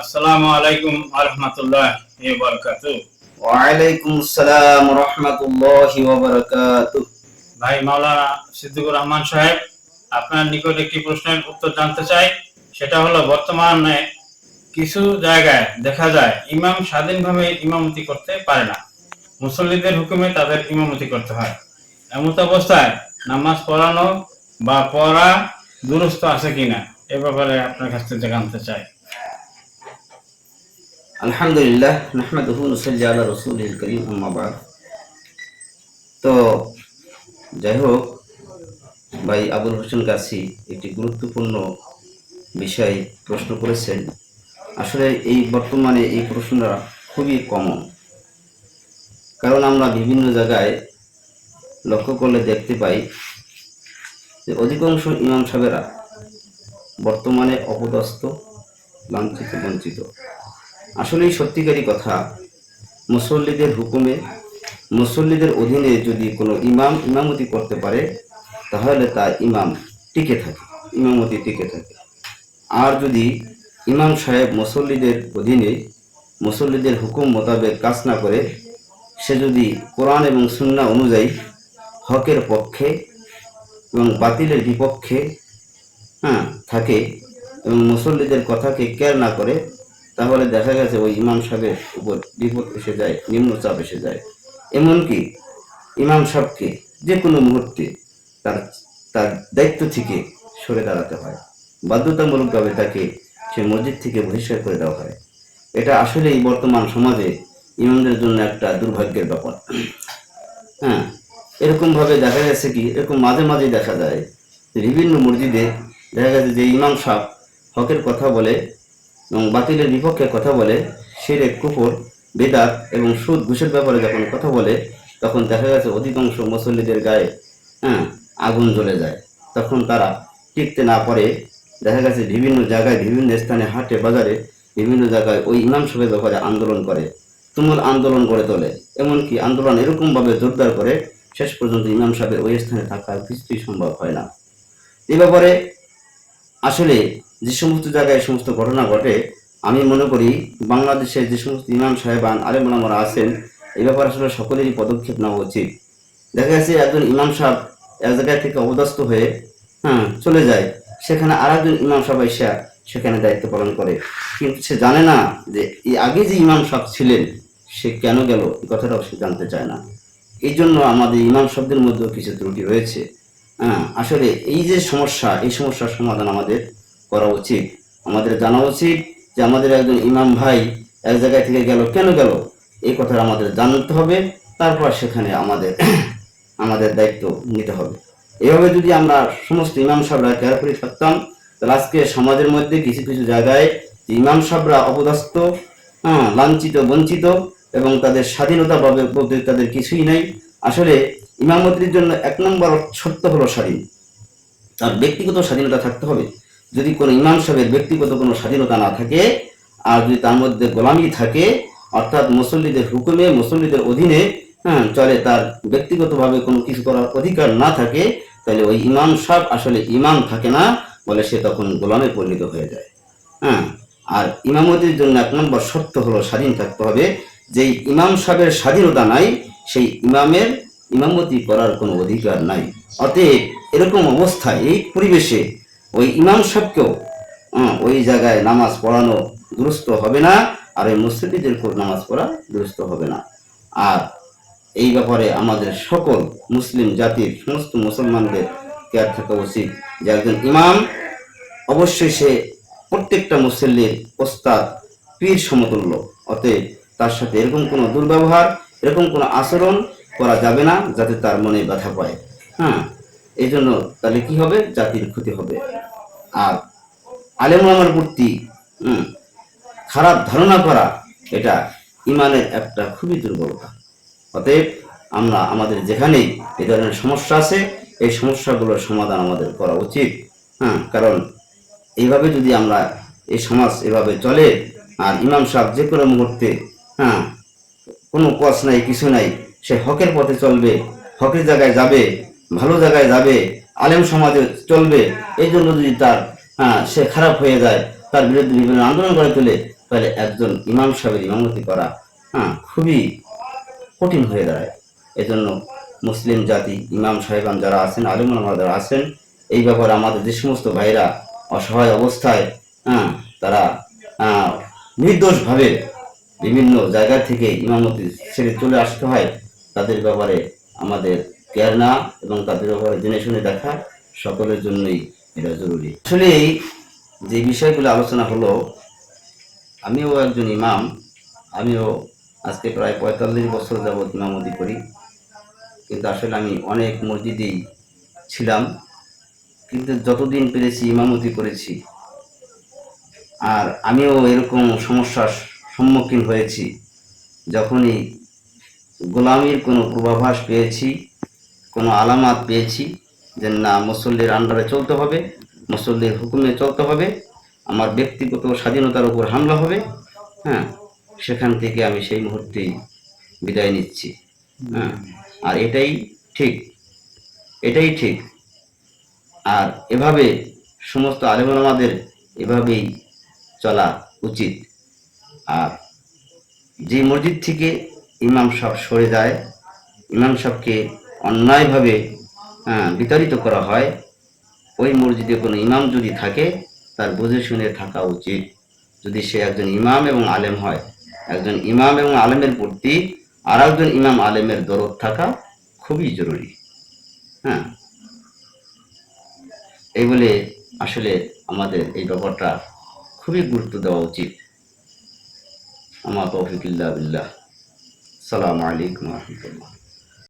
আসসালামু আলাইকুম আসসালাম রহমতুল্লাহ ভাই মাওলানা সিদ্দিকুর রহমান সাহেব আপনার নিকট একটি প্রশ্নের উত্তর জানতে চাই। সেটা হলো বর্তমানে কিছু জায়গায় দেখা যায় ইমাম স্বাধীনভাবে ইমামতি করতে পারে না। মুসল্লিদের হুকুমে তাদের ইমামতি করতে হয়। এমত অবস্থায় নামাজ পড়ানো বা পড়া দুরস্ত আছে কিনা এ ব্যাপারে আপনার কাছ থেকে জানতে চাই। আলহামদুলিল্লাহ, নাহমাদুহু নুসাল্লি আলা রাসূলিল কারীম, আম্মা তো যাই হোক ভাই আবুল হোসেন গাছি একটি গুরুত্বপূর্ণ বিষয় প্রশ্ন করেছেন। আসলে এই বর্তমানে এই প্রশ্নটা খুবই কমন কারণ আমরা বিভিন্ন জায়গায় লক্ষ্য করলে দেখতে পাই যে অধিকাংশ ইমাম সাহেবেরা বর্তমানে অপদস্থ, লাঞ্ছিত, বঞ্চিত। আসলেই সত্যিকারই কথা, মুসল্লিদের হুকুমে, মুসল্লিদের অধীনে যদি কোনো ইমাম ইমামতি করতে পারে, তাহলে তা ইমাম টিকে থাকে, ইমামতি টিকে থাকে। আর যদি ইমাম সাহেব মুসল্লিদের অধীনে, মুসল্লিদের হুকুম মোতাবেক কাজ না করে, সে যদি কোরআন এবং সুন্না অনুযায়ী হকের পক্ষে এবং বাতিলের বিপক্ষে হ্যাঁ থাকে এবং মুসল্লিদের কথাকে কেয়ার না করে তাহলে দেখা গেছে ওই ইমাম সাহেবের উপর বিপদ এসে যায় নিম্নচাপ এসে যায়। এমনকি ইমাম সাহেবকে যে কোনো মুহূর্তে তার তার দায়িত্ব থেকে সরে দাঁড়াতে হয়। বাধ্যতামূলকভাবে তাকে সে মসজিদ থেকে বহিষ্কার করে দেওয়া হয়। এটা আসলেই বর্তমান সমাজে ইমামদের জন্য একটা দুর্ভাগ্যের ব্যাপার। হ্যাঁ এরকম ভাবে দেখা গেছে কি, এরকম মাঝে মাঝে দেখা যায় বিভিন্ন মসজিদে দেখা গেছে যে ইমাম সাহেব হকের কথা বলে এবং বাতিলের বিপক্ষে কথা বলে শিরে কুকুর বেদাত এবং সুদ, ঘুষের ব্যাপারে যখন কথা বলে, তখন দেখা গেছে অধিকাংশ মুসল্লিদের গায়ে হ্যাঁ আগুন জ্বলে যায়। তখন তারা টিকতে না পারে। দেখা গেছে বিভিন্ন জায়গায়, বিভিন্ন স্থানে, হাটে, বাজারে, বিভিন্ন জায়গায় ওই ইমাম সাহেবের ব্যাপারে আন্দোলন করে, তুমুল আন্দোলন গড়ে তোলে। এমনকি আন্দোলন এরকমভাবে জোরদার করে, শেষ পর্যন্ত ইমাম সাহেবের ওই স্থানে থাকা কিছুই সম্ভব হয় না। এ ব্যাপারে আসলে যে সমস্ত জায়গায় সমস্ত ঘটনা ঘটে, আমি মনে করি বাংলাদেশের যে সমস্ত ইমাম সাহেবান আলেমারা আছেন, এই ব্যাপারে আসলে সকলেরই পদক্ষেপ নেওয়া উচিত। দেখা গেছে একজন ইমাম সাহেব এক জায়গায় থেকে অবদস্ত হয়ে হ্যাঁ চলে যায়। সেখানে আর একজন ইমাম সাহেব এসে সেখানে দায়িত্ব পালন করে। কিন্তু সে জানে না যে আগে যে ইমাম সাহেব ছিলেন, সে কেন গেল? এই কথাটাও সে জানতে চায় না। এই জন্য আমাদের ইমাম শব্দের মধ্যেও কিছু ত্রুটি রয়েছে। হ্যাঁ আসলে এই যে সমস্যা, এই সমস্যার সমাধান আমাদের করা উচিত। আমাদের জানা উচিত যে আমাদের একজন ইমাম ভাই এক জায়গায় থেকে গেল, কেন গেল? এই কথাটা আমাদের জানতে হবে, তারপর সেখানে আমাদের আমাদের দায়িত্ব নিতে হবে। এভাবে যদি আমরা সমস্ত ইমাম সাহেবরা কেয়ারফুলি থাকতাম, তাহলে আজকে সমাজের মধ্যে কিছু কিছু জায়গায় ইমাম সাহেবরা অপদস্থ হ্যাঁ লাঞ্ছিত, বঞ্চিত এবং তাদের স্বাধীনতা বলতে তাদের কিছুই নাই। আসলে ইমামতির জন্য এক নম্বর শর্ত হলো স্বাধীন। তার ব্যক্তিগত স্বাধীনতা থাকতে হবে। যদি কোনো ইমাম সাহেবের ব্যক্তিগত কোনো স্বাধীনতা না থাকে, আর যদি তার মধ্যে গোলামি থাকে, অর্থাৎ মুসল্লিদের হুকুমে, মুসল্লিদের অধীনে হ্যাঁ চলে তার ব্যক্তিগতভাবে কোনো কিছু করার অধিকার না থাকে, তাহলে ওই ইমাম সাহেব আসলে ইমাম থাকে না বলে সে তখন গোলামে পরিণত হয়ে যায়। হ্যাঁ আর ইমামতির জন্য এক নম্বর শর্ত হলো স্বাধীন থাকতে হবে, যেই ইমাম সাহেবের স্বাধীনতা নাই, সেই ইমামের ইমামতি করার কোনো অধিকার নাই। অতএব এরকম অবস্থায়, এই পরিবেশে ওই ইমাম সাহেবকেও ওই জায়গায় নামাজ পড়ানো দুরস্ত হবে না, আর ওই মসজিদের উপর নামাজ পড়া দুরস্ত হবে না। আর এই ব্যাপারে আমাদের সকল মুসলিম জাতির সমস্ত মুসলমানদের কেয়ার থাকা উচিত যে একজন ইমাম, অবশ্যই সে প্রত্যেকটা মুসল্লির ওস্তাদ, পীর সমতুল্য। অতএব তার সাথে এরকম কোনো দুর্ব্যবহার, এরকম কোনো আচরণ করা যাবে না যাতে তার মনে ব্যথা পায়। হ্যাঁ। এই জন্য তাহলে কি হবে? জাতির ক্ষতি হবে। আর আলেম আমার প্রতি খারাপ ধারণা করা, এটা ইমানের একটা খুবই দুর্বলতা। অতএব আমরা আমাদের যেখানেই এই ধরনের সমস্যা আছে, এই সমস্যাগুলোর সমাধান আমাদের করা উচিত। হ্যাঁ কারণ এইভাবে যদি আমরা এই সমাজ এভাবে চলে, আর ইমাম সাহেব যে কোনো মুহূর্তে হ্যাঁ কোনো কস নাই, কিছু নাই, সে হকের পথে চলবে, হকের জায়গায় যাবে ভালো জায়গায় যাবে, আলেম সমাজে চলবে, এই জন্য যদি তার হ্যাঁ সে খারাপ হয়ে যায়, তার বিরুদ্ধে বিভিন্ন আন্দোলন করে তোলে, তাহলে একজন ইমাম সাহেবের ইমামতি করা হ্যাঁ খুবই কঠিন হয়ে দাঁড়ায়। এজন্য মুসলিম জাতি, ইমাম সাহেবান যারা আছেন আলিমুলামা যারা আছেন, এই ব্যাপারে আমাদের যে সমস্ত ভাইরা অসহায় অবস্থায় হ্যাঁ তারা নির্দোষভাবে বিভিন্ন জায়গা থেকে ইমামতি ছেড়ে চলে আসতে হয়, তাদের ব্যাপারে আমাদের কেয়ার না এবং তাদের ব্যাপারে জেনে শুনে দেখা সকলের জন্যই এটা জরুরি। আসলে যে বিষয়গুলো আলোচনা হলো, আমিও একজন ইমাম, আমিও আজকে প্রায় পঁয়তাল্লিশ বছর যাবৎ ইমামতি করি। কিন্তু আসলে আমি অনেক মসজিদেই ছিলাম, কিন্তু যতদিন পেরেছি ইমামতি করেছি, আর আমিও এরকম সমস্যার সম্মুখীন হয়েছি, যখনই গোলামির কোনো পূর্বাভাস পেয়েছি কোনো আলামাত পেয়েছি যে না, মুসল্লির আন্ডারে চলতে হবে, মুসল্লির হুকুমে চলতে হবে, আমার ব্যক্তিগত স্বাধীনতার উপর হামলা হবে হ্যাঁ সেখান থেকে আমি সেই মুহূর্তেই বিদায় নিচ্ছি হ্যাঁ আর এটাই ঠিক এটাই ঠিক, আর এভাবে সমস্ত আলেমন আমাদের এভাবেই চলা উচিত, আর যে মসজিদ থেকে ইমাম সাহেব সরে যায়, ইমাম সাহেবকে অন্যায়ভাবে হ্যাঁ, বিতাড়িত করা হয় ওই মসজিদে কোনো ইমাম যদি থাকে তার বুঝে শুনে থাকা উচিত। যদি সে একজন ইমাম এবং আলেম হয় একজন ইমাম এবং আলেমের প্রতি আর একজন ইমাম আলেমের দরদ থাকা খুবই জরুরি। হ্যাঁ। এই বলে আসলে আমাদের এই ব্যাপারটা খুবই গুরুত্ব দেওয়া উচিত। আমার তৌফিকুল্লাহ সালাম আলাইকুম রহমতুল্লাহ।